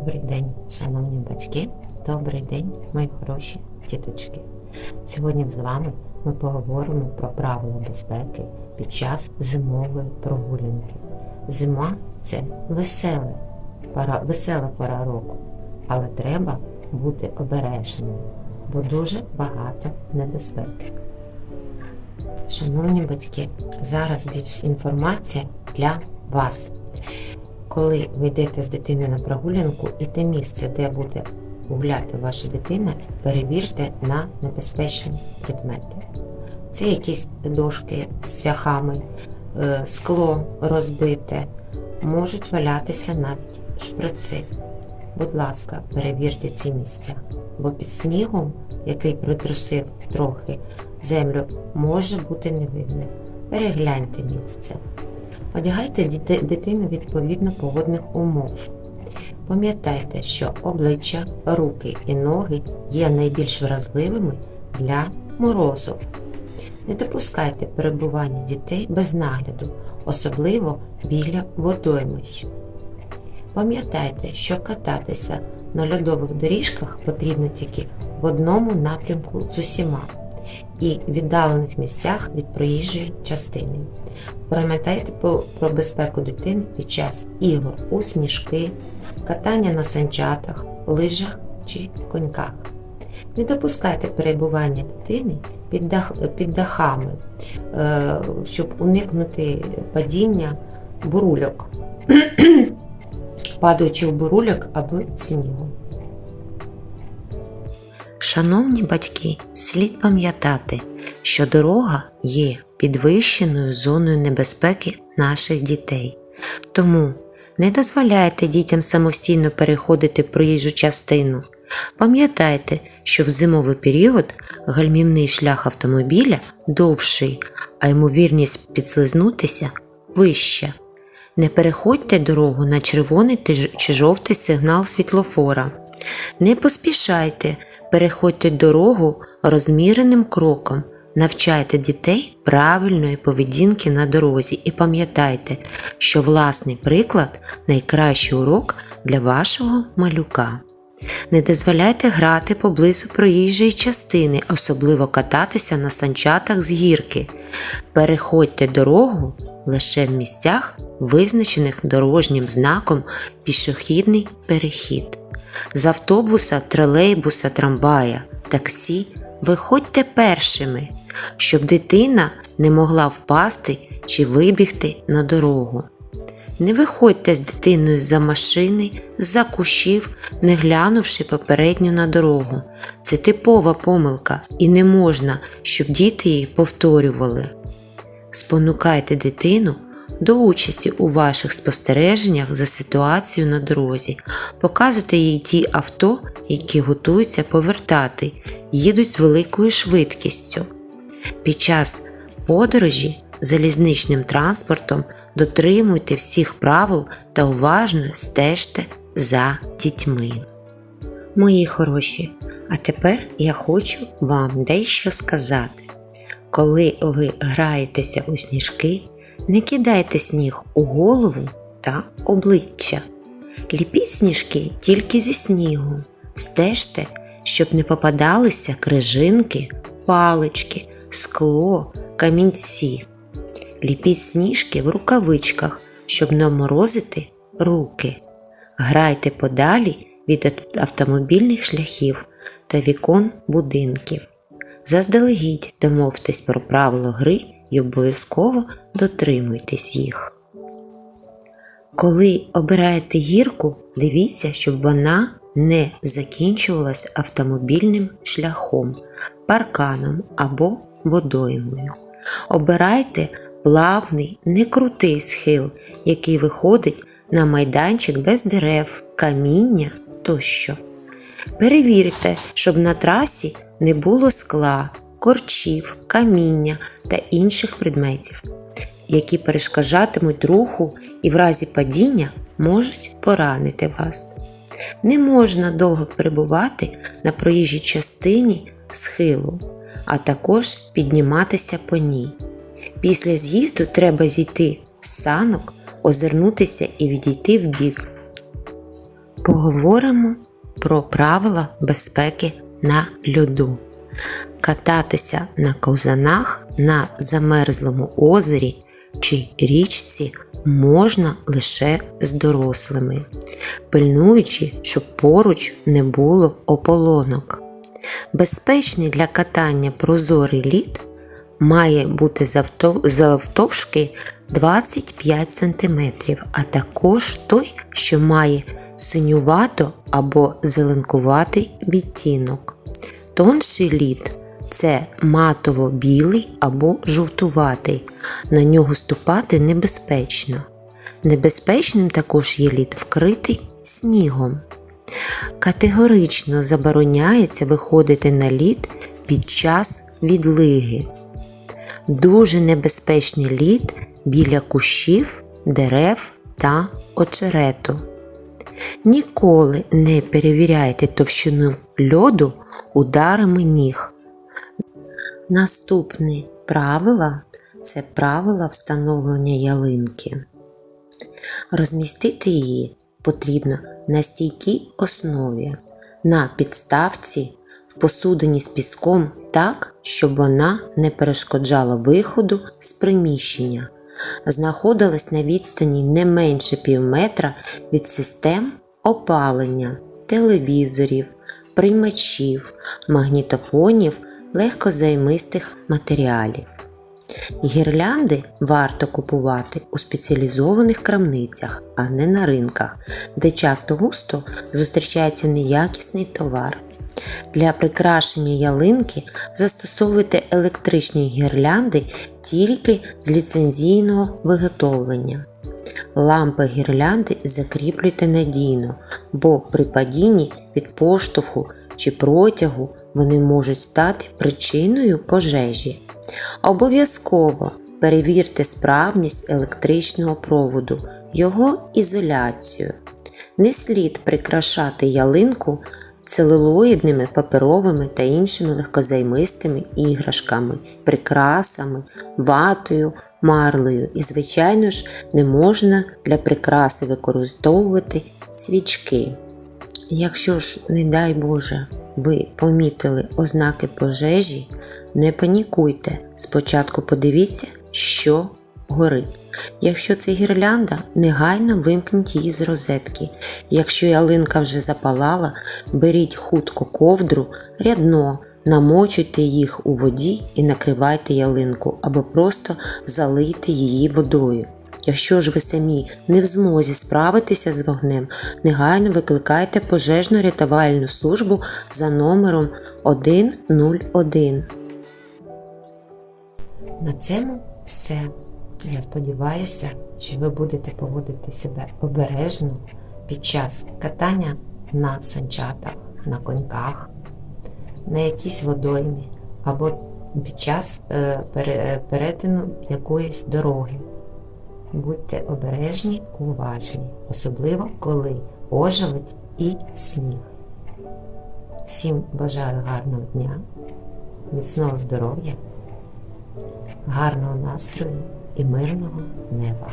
Добрий день, шановні батьки, добрий день, мої хороші діточки. Сьогодні з вами ми поговоримо про правила безпеки під час зимової прогулянки. Зима це веселе, пора, весела пора року, але треба бути обережним, бо дуже багато небезпеки. Шановні батьки, зараз більш інформація для вас. Коли ви йдете з дитиною на прогулянку і те місце, де буде гуляти ваша дитина, перевірте на небезпечні предмети. Це якісь дошки з цвяхами, е, скло розбите, можуть валятися навіть шприци. Будь ласка, перевірте ці місця, бо під снігом, який притрусив трохи землю, може бути не видно. Перегляньте місце. Одягайте дитину відповідно погодних умов. Пам'ятайте, що обличчя, руки і ноги є найбільш вразливими для морозу. Не допускайте перебування дітей без нагляду, особливо біля водоймищ. Пам'ятайте, що кататися на льодових доріжках потрібно тільки в одному напрямку з усіма і віддалених місцях від проїжджої частини. Пам'ятайте про безпеку дитини під час ігор у сніжки, катання на санчатах, лижах чи коньках. Не допускайте перебування дитини під, дах, під дахами, е, щоб уникнути падіння бурульок, падаючи в бурульок або снігу. Шановні батьки, слід пам'ятати, що дорога є підвищеною зоною небезпеки наших дітей. Тому не дозволяйте дітям самостійно переходити проїжджу частину. Пам'ятайте, що в зимовий період гальмівний шлях автомобіля довший, а ймовірність підслизнутися вища. Не переходьте дорогу на червоний чи жовтий сигнал світлофора. Не поспішайте, переходьте дорогу розміреним кроком. Навчайте дітей правильної поведінки на дорозі і пам'ятайте, що власний приклад найкращий урок для вашого малюка. Не дозволяйте грати поблизу проїжджої частини, особливо кататися на санчатах з гірки. Переходьте дорогу лише в місцях, визначених дорожнім знаком пішохідний перехід. З автобуса, тролейбуса, трамвая, таксі виходьте першими, щоб дитина не могла впасти чи вибігти на дорогу. Не виходьте з дитиною за машини, за кущів, не глянувши попередньо на дорогу. Це типова помилка, і не можна, щоб діти її повторювали. Спонукайте дитину до участі у ваших спостереженнях за ситуацією на дорозі. Показуйте їй ті авто, які готуються повертати, їдуть з великою швидкістю. Під час подорожі залізничним транспортом дотримуйте всіх правил та уважно стежте за дітьми. Мої хороші, а тепер я хочу вам дещо сказати. Коли ви граєтеся у сніжки, не кидайте сніг у голову та обличчя. Ліпіть сніжки тільки зі снігу. Стежте, щоб не попадалися крижинки, палички, скло, камінці. Ліпіть сніжки в рукавичках, щоб не обморозити руки. Грайте подалі від автомобільних шляхів та вікон будинків. Заздалегідь домовтесь про правила гри і обов'язково дотримуйтесь їх. Коли обираєте гірку, дивіться, щоб вона не закінчувалась автомобільним шляхом, парканом або водоймою. Обирайте плавний, некрутий схил, який виходить на майданчик без дерев, каміння тощо. Перевірте, щоб на трасі не було скла, корчів, каміння та інших предметів, які перешкоджатимуть руху і в разі падіння можуть поранити вас. Не можна довго перебувати на проїжджій частині схилу, а також підніматися по ній. Після з'їзду треба зійти з санок, озирнутися і відійти вбік. поговоримо про правила безпеки на льоду. Кататися на ковзанах на замерзлому озері чи річці можна лише з дорослими, пильнуючи, щоб поруч не було ополонок. Безпечний для катання прозорий лід має бути завтовшки 25 см, а також той, що має синювато або зеленкуватий відтінок. Тонший лід це матово-білий або жовтуватий. На нього ступати небезпечно. Небезпечним також є лід вкритий снігом. Категорично забороняється виходити на лід під час відлиги. Дуже небезпечний лід біля кущів, дерев та очерету. Ніколи не перевіряйте товщину льоду ударами ніг. Наступне правило це правила встановлення ялинки. Розмістити її потрібно на стійкій основі, на підставці в посудині з піском так, щоб вона не перешкоджала виходу з приміщення, знаходилась на відстані не менше півметра від систем опалення, телевізорів, приймачів, магнітофонів, легкозаймистих матеріалів. Гірлянди варто купувати у спеціалізованих крамницях, а не на ринках, де часто густо зустрічається неякісний товар. Для прикрашення ялинки застосовуйте електричні гірлянди тільки з ліцензійного виготовлення. Лампи гірлянди закріплюйте надійно, бо при падінні від поштовху чи протягу вони можуть стати причиною пожежі. Обов'язково перевірте справність електричного проводу, його ізоляцію. Не слід прикрашати ялинку целулоїдними, паперовими та іншими легкозаймистими іграшками, прикрасами, ватою, марлею і, звичайно ж, не можна для прикраси використовувати свічки. Якщо ж, не дай Боже, ви помітили ознаки пожежі, не панікуйте. Спочатку подивіться, що горить. Якщо це гірлянда, негайно вимкніть її з розетки. Якщо ялинка вже запалала, беріть хутко ковдру, рядно, намочуйте їх у воді і накривайте ялинку або просто залийте її водою. Якщо ж ви самі не в змозі справитися з вогнем, негайно викликайте пожежно-рятувальну службу за номером 101. На цьому все. Я сподіваюся, що ви будете поводити себе обережно під час катання на санчатах, на коньках, на якійсь водоймі або під час е, перетину якоїсь дороги. Будьте обережні, уважні, особливо коли ожеледь і сніг. Всім бажаю гарного дня, міцного здоров'я, гарного настрою і мирного неба.